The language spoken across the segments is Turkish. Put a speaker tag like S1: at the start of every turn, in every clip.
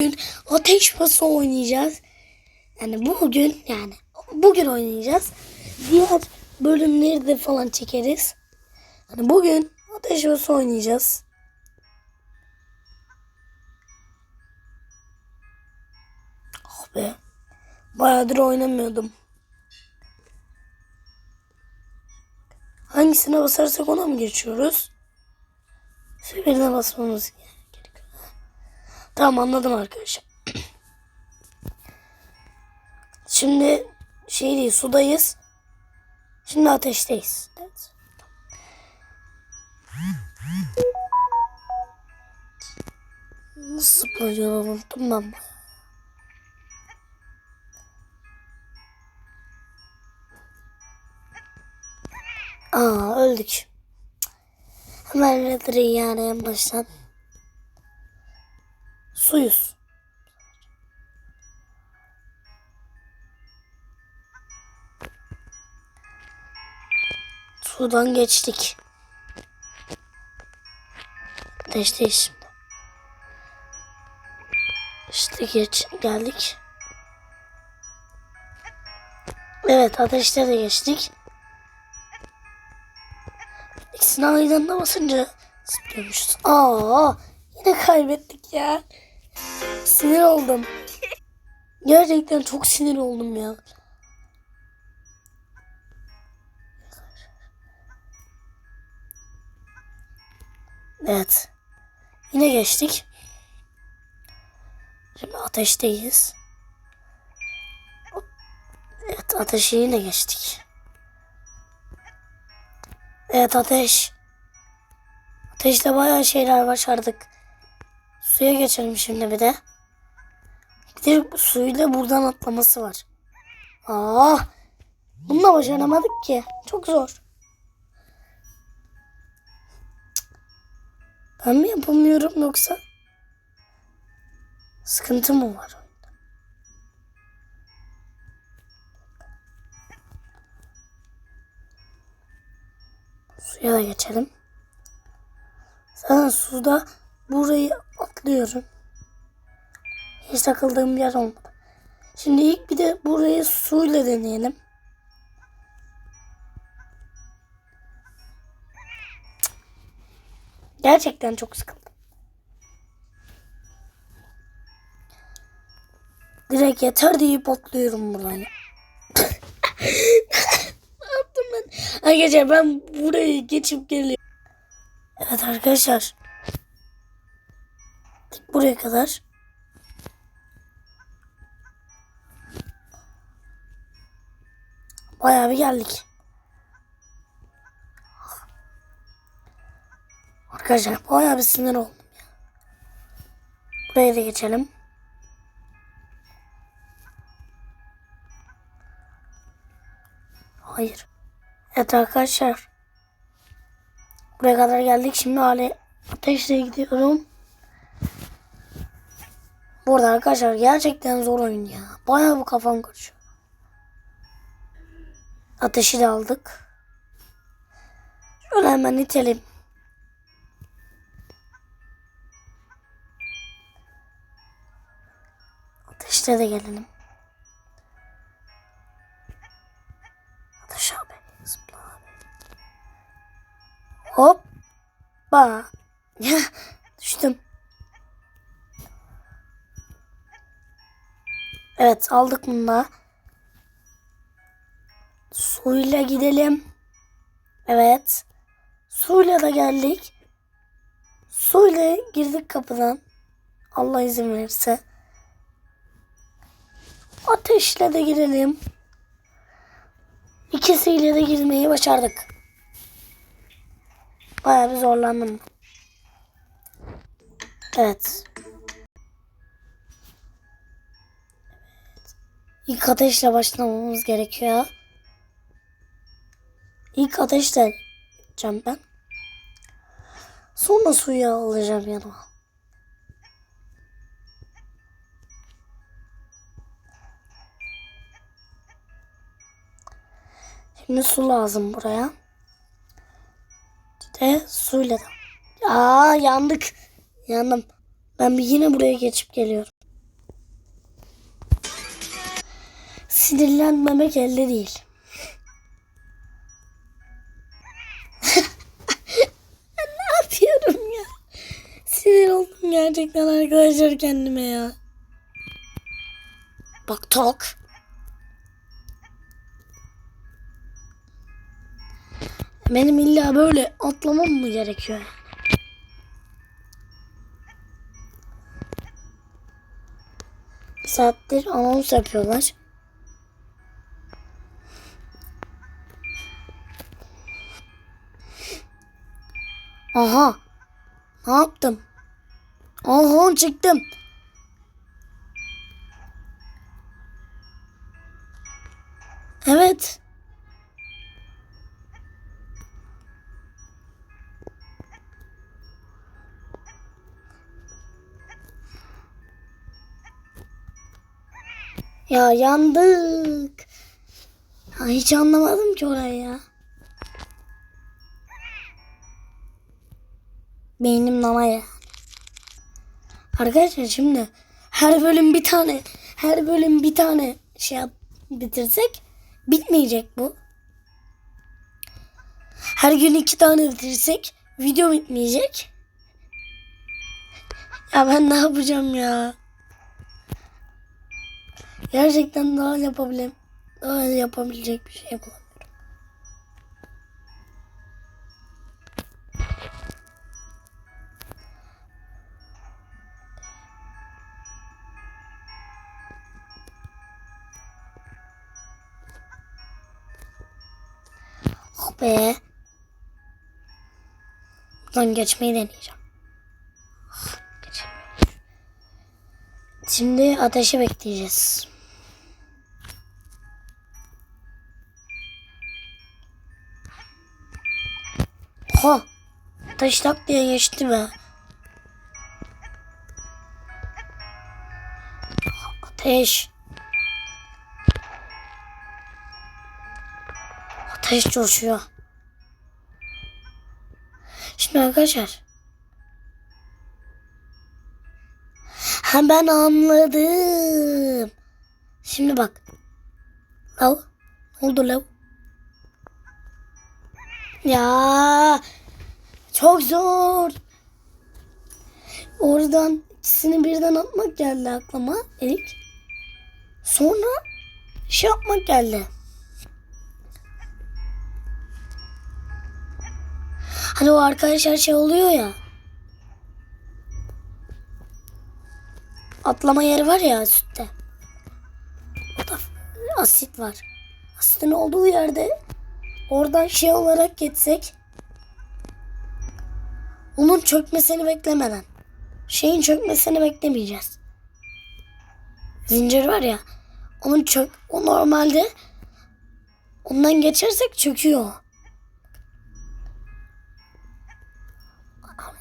S1: Bugün ateş pası oynayacağız. Yani bugün yani bugün oynayacağız. Diğer bölümleri de falan çekeriz. Hani bugün ateş pası oynayacağız. Ah be. Bayağıdır oynamıyordum. Hangisine basarsak ona mı geçiyoruz? Birine basmamız gerekiyor. Tamam anladım arkadaşlar. Şimdi şey değil sudayız. Şimdi ateşteyiz. Evet. Nasıl zıplayacağını unuttum ben. Aa öldük. Hemen Redder'ı yani en baştan. Suyuz. Sudan geçtik. Ateşteyiz şimdi. İşte geç geldik. Evet ateşte de geçtik. İkisini aynı anda basınca zıplıyormuşuz. Aa yine kaybettik ya. Sinir oldum. Gerçekten çok sinir oldum ya. Evet. Yine geçtik. Şimdi ateşteyiz. Evet ateşi yine geçtik. Evet ateş. Ateşte bayağı şeyler başardık. Suya geçelim şimdi bir de. Bir de suyla buradan atlaması var. Aa, bunu da başaramadık ki. Çok zor. Ben mi yapamıyorum yoksa? Sıkıntı mı var? Suya da geçelim. Zaten suda burayı atlıyorum. Hiç takıldığım yer olmadı. Şimdi ilk bir de burayı suyla deneyelim. Gerçekten çok sıkıldım. Direkt yeter deyip atlıyorum buraya. ne yaptım ben? Arkadaşlar ben burayı geçip geliyorum. Evet arkadaşlar. Buraya kadar. Bayağı bir geldik. Arkadaşlar bayağı bir sinir oldum ya. Buraya da geçelim. Hayır. Evet arkadaşlar. Buraya kadar geldik. Şimdi hale ateşle gidiyorum. Burada arkadaşlar gerçekten zor oyun ya. Bayağı bu kafam karışıyor. Ateşi de aldık. Şöyle hemen itelim. Ateşte de gelelim. Ateş abi. Zıpla abi. Hoppa. Düştüm. Evet aldık bunu da. Suyla gidelim. Evet. Suyla da geldik. Suyla girdik kapıdan. Allah izin verirse. Ateşle de girelim. İkisiyle de girmeyi başardık. Bayağı bir zorlandım. Evet. İlk ateşle başlamamız gerekiyor. İlk ateşle yapacağım ben. Sonra suyu alacağım yanıma. Şimdi su lazım buraya. Bir de suyla da. Aa yandık. Yandım. Ben bir yine buraya geçip geliyorum. Sinirlenmemek elde değil. Ne yapıyorum ya? Sinir oldum gerçekten arkadaşlar kendime ya. Bak tok. Benim illa böyle atlamam mı gerekiyor? Bir saattir anons yapıyorlar. Aha. Ne yaptım? Aha çıktım. Evet. Ya yandık. Ya hiç anlamadım ki orayı ya. Beynim nana ya. Arkadaşlar şimdi her bölüm bir tane her bölüm bir tane şey yap, bitirsek bitmeyecek bu. Her gün iki tane bitirsek video bitmeyecek. Ya ben ne yapacağım ya? Gerçekten daha yapabilem daha yapabilecek bir şey bulamıyorum. Be. Buradan geçmeyi deneyeceğim. Şimdi ateşi bekleyeceğiz. Ha! Taş tak diye geçti be. Ateş. Ateş coşuyor. Şimdi arkadaşlar. Ha ben anladım. Şimdi bak. Lav. Ne oldu lav? Ya çok zor. Oradan ikisini birden atmak geldi aklıma ilk. Sonra şey yapmak geldi. Hani o arkadaşlar şey oluyor ya. Atlama yeri var ya sütte. O da asit var. Asitin olduğu yerde oradan şey olarak geçsek onun çökmesini beklemeden şeyin çökmesini beklemeyeceğiz. Zincir var ya onun çök o normalde ondan geçersek çöküyor.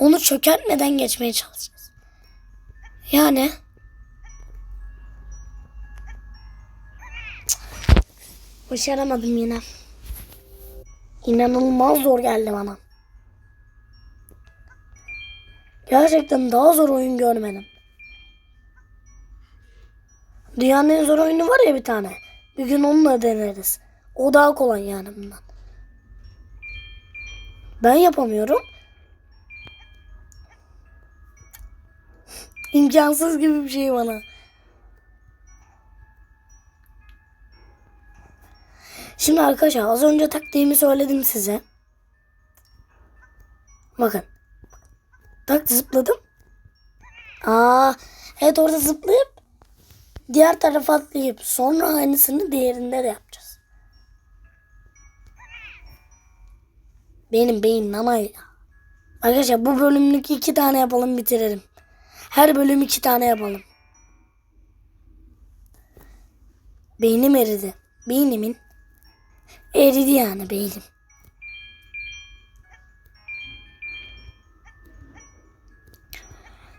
S1: Onu çökertmeden geçmeye çalışacağız. Yani başaramadım yine. İnanılmaz zor geldi bana. Gerçekten daha zor oyun görmedim. Dünyanın en zor oyunu var ya bir tane. Bir gün onunla deneriz. O daha kolay yani bundan. Ben yapamıyorum. İmkansız gibi bir şey bana. Şimdi arkadaşlar az önce taktiğimi söyledim size. Bakın. Tak zıpladım. Aa, evet orada zıplayıp diğer tarafa atlayıp sonra aynısını diğerinde de yapacağız. Benim beyin ama ya. Arkadaşlar bu bölümlük iki tane yapalım bitirelim. Her bölüm iki tane yapalım. Beynim eridi. Beynimin eridi yani beynim.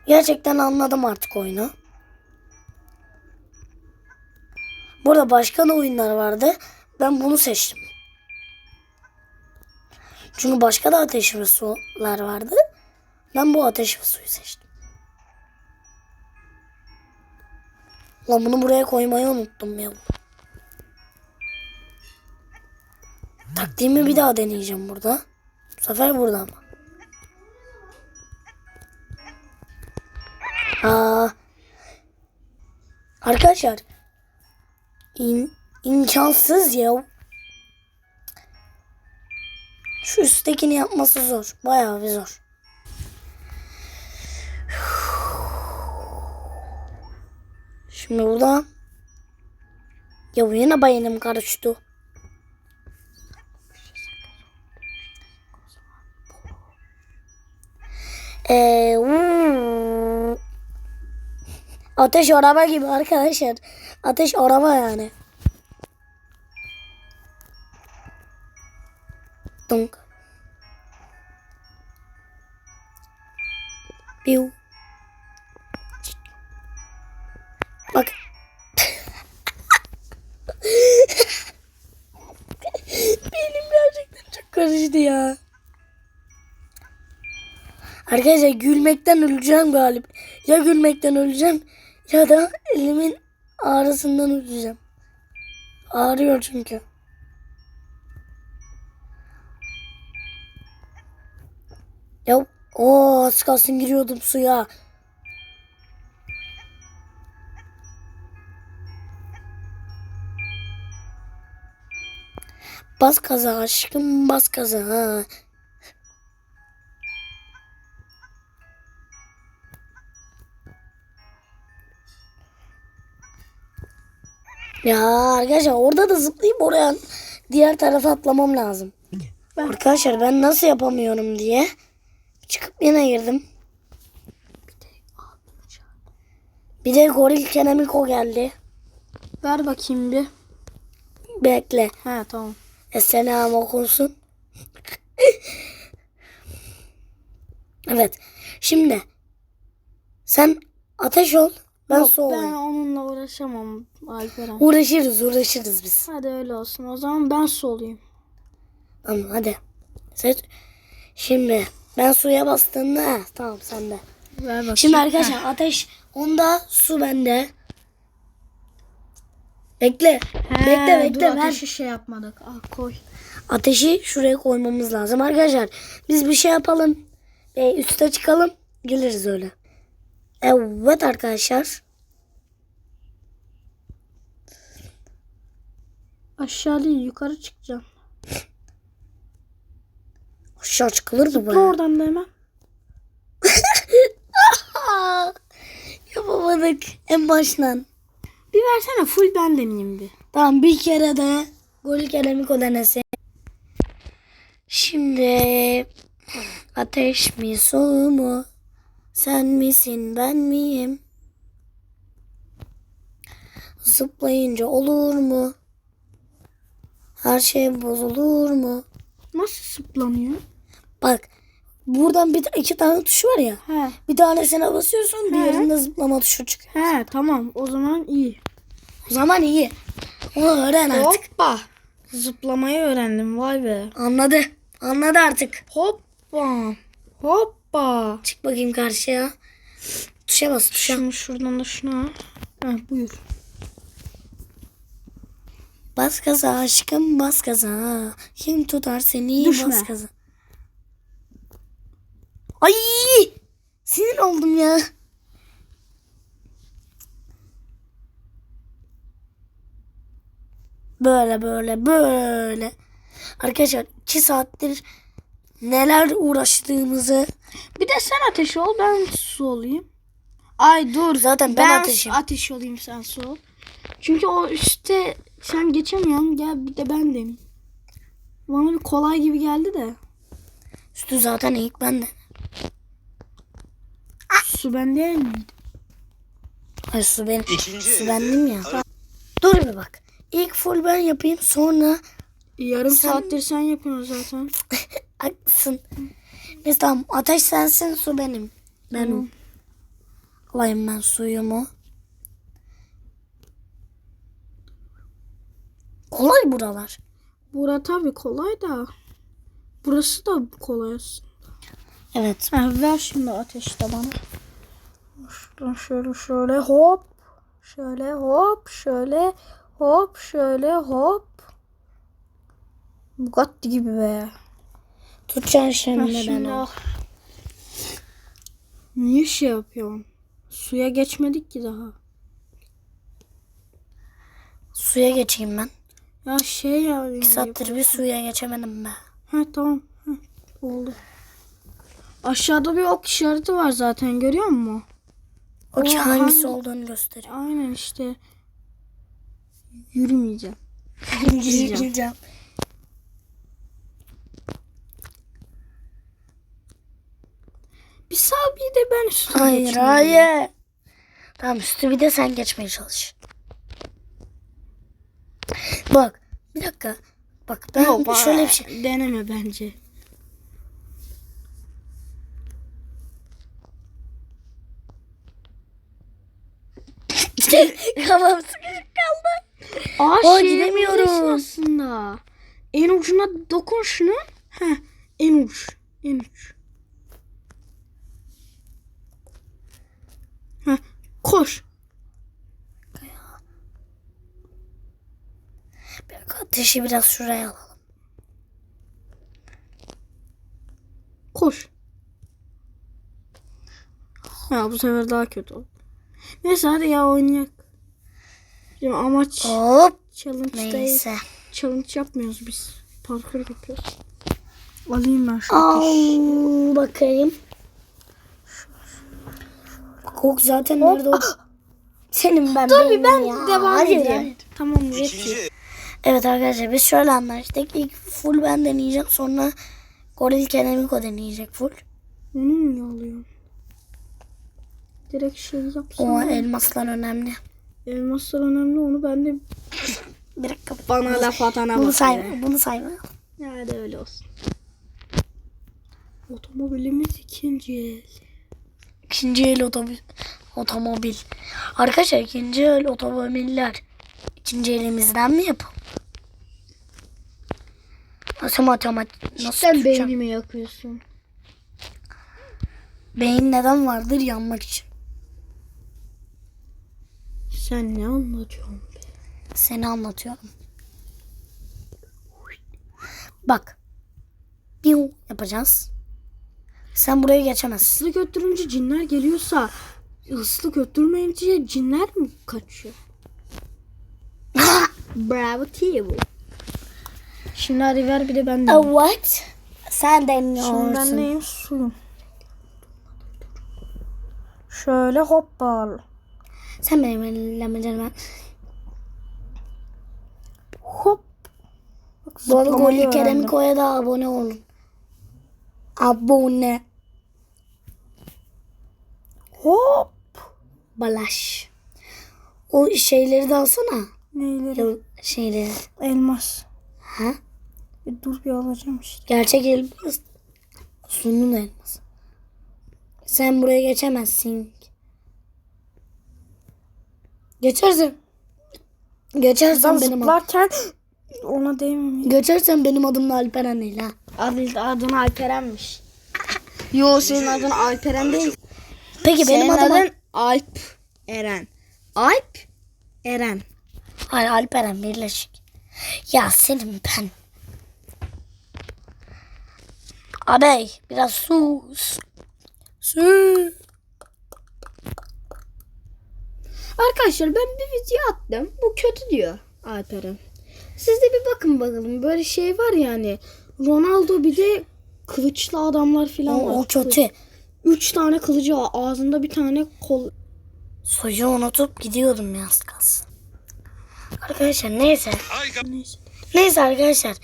S1: Gerçekten anladım artık oyunu. Burada başka da oyunlar vardı. Ben bunu seçtim. Çünkü başka da ateş ve sular vardı. Ben bu ateş ve suyu seçtim. Lan bunu buraya koymayı unuttum ya. Taktiğimi bir daha deneyeceğim burada. Bu sefer burada ama. Aa. Arkadaşlar. İn, imkansız ya. Şu üsttekini yapması zor. Bayağı bir zor. Şimdi burada ya bu yine beyinim karıştı. Ee, uuu. Ateş araba gibi arkadaşlar. Ateş araba yani. Dunk. Piu. Karıştı ya. Arkadaşlar gülmekten öleceğim galiba. Ya gülmekten öleceğim ya da elimin ağrısından öleceğim. Ağrıyor çünkü. Ya o az kalsın giriyordum suya. Bas kaza aşkım bas kaza. Ya arkadaşlar orada da zıplayıp oraya diğer tarafa atlamam lazım. Arkadaşlar ben nasıl yapamıyorum diye çıkıp yine girdim. Bir de goril kenemiko geldi.
S2: Ver bakayım bir.
S1: Bekle.
S2: He tamam.
S1: Selam okunsun. evet. Şimdi sen ateş ol. Ben
S2: Yok,
S1: su
S2: ben
S1: olayım.
S2: onunla uğraşamam Alperen.
S1: Uğraşırız uğraşırız biz.
S2: Hadi öyle olsun. O zaman ben su olayım.
S1: Tamam hadi. Sen, şimdi ben suya bastığımda ha, tamam.
S2: Ver bakayım.
S1: Şimdi arkadaşlar ateş onda su bende. Bekle.
S2: He,
S1: bekle bekle
S2: dur, ateşi şey yapmadık. Ah koy.
S1: Ateşi şuraya koymamız lazım arkadaşlar. Biz bir şey yapalım. E, üste çıkalım. Geliriz öyle. Evet arkadaşlar.
S2: Aşağı değil yukarı çıkacağım.
S1: Aşağı çıkılır mı böyle?
S2: oradan da hemen.
S1: Yapamadık en baştan.
S2: Bir versene full ben deneyeyim bir.
S1: Tamam bir kere de gol keramiko denesi. Şimdi ateş mi su mu? Sen misin ben miyim? Zıplayınca olur mu? Her şey bozulur mu?
S2: Nasıl zıplanıyor?
S1: Bak buradan bir iki tane tuş var ya.
S2: He.
S1: Bir tanesine basıyorsun diğerinde zıplama tuşu çıkıyor.
S2: He tamam o zaman iyi.
S1: O zaman iyi. Onu öğren artık.
S2: Hoppa. Zıplamayı öğrendim vay be.
S1: Anladı. Anladı artık.
S2: Hoppa. Hoppa.
S1: Çık bakayım karşıya. Tuşa bas tuşa.
S2: Şimdi şuradan da şuna. Ha buyur.
S1: Bas gaza aşkım bas gaza. Kim tutar seni
S2: Düşme.
S1: bas gaza. Ay! Sinir oldum ya. Böyle böyle böyle. Arkadaşlar iki saattir neler uğraştığımızı
S2: Bir de sen ateş ol ben su olayım. Ay dur.
S1: Zaten ben ateşim.
S2: ateş olayım sen su ol. Çünkü o işte sen geçemiyorsun. Gel bir de ben deneyeyim. Bana bir kolay gibi geldi de.
S1: üstü zaten ilk bende.
S2: Su ben değil miydi?
S1: Ay su benim.
S3: İkinci
S1: Su bendim ya. Dur bir bak. İlk full ben yapayım sonra
S2: Yarım
S1: Sen-
S2: saattir sen yapıyorsun zaten.
S1: haklısın. Biz tamam ateş sensin su benim. Benim. Alayım ben suyumu. Kolay buralar.
S2: Bura tabii kolay da. Burası da kolay aslında.
S1: Evet.
S2: Ha, ver şimdi ateşte bana. Şuradan şöyle şöyle hop. Şöyle hop şöyle hop şöyle hop. Bugatti gibi be.
S1: Tutacaksın şimdi ben
S2: şimdi al. Niye şey yapıyorsun? Suya geçmedik ki daha.
S1: Suya geçeyim ben.
S2: Ya şey ya.
S1: Bir saattir bir suya geçemedim be.
S2: Ha tamam. Ha, oldu. Aşağıda bir ok işareti var zaten görüyor musun?
S1: O ki hangisi
S2: hangi-
S1: olduğunu gösteriyor.
S2: Aynen işte. Yürümeyeceğim.
S1: Gireceğim.
S2: Bir sağ bir de ben üstüne
S1: Hayır
S2: geçeyim.
S1: hayır. Tamam üstü bir de sen geçmeye çalış. Bak bir dakika. Bak ben
S2: Yok,
S1: şöyle bir şey.
S2: Deneme bence.
S1: Kafam sıkışık kaldı.
S2: Aa
S1: Aa,
S2: şey
S1: gidemiyorum.
S2: aslında. En ucuna dokun şunu. Heh, en uç. En uç. Heh, koş.
S1: Ateşi biraz şuraya alalım.
S2: Koş. Ha bu sefer daha kötü oldu. Neyse hadi ya oynayak. Şimdi amaç
S1: Hop.
S2: challenge değil.
S1: Neyse.
S2: Challenge yapmıyoruz biz. Parkur yapıyoruz. Alayım ben şu
S1: Al bakayım. Kok zaten nerede o? Senin ben
S2: Tabii ben
S1: ya.
S2: devam
S1: Hadi
S2: edeyim. Tamam yetiyor.
S1: Evet arkadaşlar biz şöyle anlaştık. İlk full ben deneyeceğim. Sonra Goril Kenemiko deneyecek full.
S2: Onu mu yolluyorum? Direkt şey
S1: O
S2: yapsam.
S1: elmaslar önemli.
S2: Elmaslar önemli onu ben de
S1: Bir dakika.
S2: bana laf atana
S1: Bunu sayma. Bunu sayma.
S2: Hadi öyle olsun. Otomobilimiz ikinci el.
S1: İkinci el otomobil. otomobil. Arkadaşlar ikinci el otomobiller ikinci elimizden mi yapalım? Nasıl matematik? Nasıl
S2: Sen
S1: tutacağım?
S2: beynimi yakıyorsun.
S1: Beyin neden vardır? Yanmak için.
S2: Sen ne anlatıyorsun be?
S1: Seni anlatıyorum. Bak. Biu yapacağız. Sen buraya geçemezsin.
S2: Hızlı götürünce cinler geliyorsa hızlı götürmeyince cinler mi kaçıyor? Bravo Tio. Şimdi hadi ver bir de ben de.
S1: What? Sen
S2: Şimdi ben neyim? Suyum. Şöyle hoppal.
S1: Sen benim elimle canım.
S2: Hop.
S1: Bu arada Golü
S2: öğrendim.
S1: Keremiko'ya da abone olun. Abone.
S2: Hop.
S1: Balaş. O şeyleri de alsana.
S2: Neyleri?
S1: Şeyleri.
S2: Elmas.
S1: Ha?
S2: Bir dur bir alacağım işte.
S1: Gerçek elmas. Sunun elması. Sen buraya geçemezsin. Geçersin. Geçersen
S2: Ben
S1: benim adım.
S2: zıplarken ona değmem.
S1: Geçersen benim adım da Alperen değil ha.
S2: Adı, adın Alperen'miş. Yo senin adın Alperen değil.
S1: Peki benim
S2: Senin
S1: adım
S2: adın Alp Eren. Alp Eren.
S1: Hayır Alperen birleşik. Ya senin ben. Abey biraz sus. Su.
S2: Arkadaşlar ben bir video attım. Bu kötü diyor Alperen. Siz de bir bakın bakalım. Böyle şey var yani. Ronaldo bir de kılıçlı adamlar
S1: O,
S2: falan var.
S1: o kötü.
S2: Üç tane kılıcı var. Ağzında bir tane kol.
S1: Suyu unutup gidiyordum ya az kalsın. Arkadaşlar neyse.
S2: Neyse.
S1: Neyse arkadaşlar.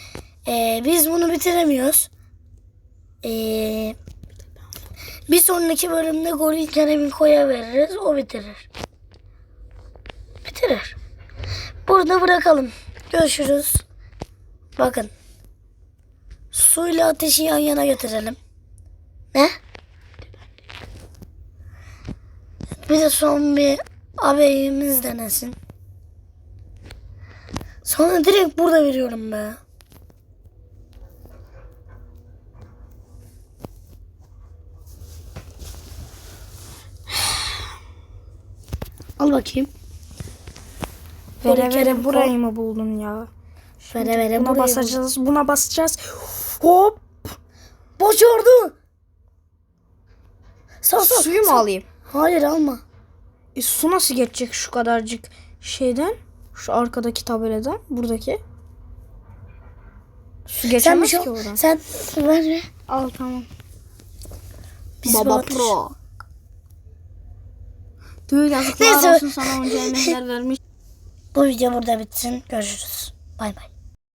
S1: Ee, biz bunu bitiremiyoruz. Ee, bir sonraki bölümde Goril Kerem'in koya veririz. O bitirir. Bitirir. Burada bırakalım. Görüşürüz. Bakın. Suyla ateşi yan yana getirelim. Ne? Bir de son bir abeyimiz denesin. Sonra direkt burada veriyorum be. Al bakayım.
S2: Vere vere burayı mı buldun ya?
S1: Vere vere
S2: Buna basacağız. Buna basacağız. Hop.
S1: Başardı. Sağ sağ.
S2: Suyu mu alayım?
S1: Hayır alma.
S2: E, su nasıl geçecek şu kadarcık şeyden? Şu arkadaki tabeladan. Buradaki. Su
S1: Sen
S2: geçemez
S1: şey
S2: ki oradan.
S1: Sen ver ver.
S2: Al tamam.
S1: Biz
S2: Baba
S1: ateş-
S2: Pro. Tüh yazıklar olsun sana onca emekler vermiş.
S1: Bu video burada bitsin. Görüşürüz. Bay bay.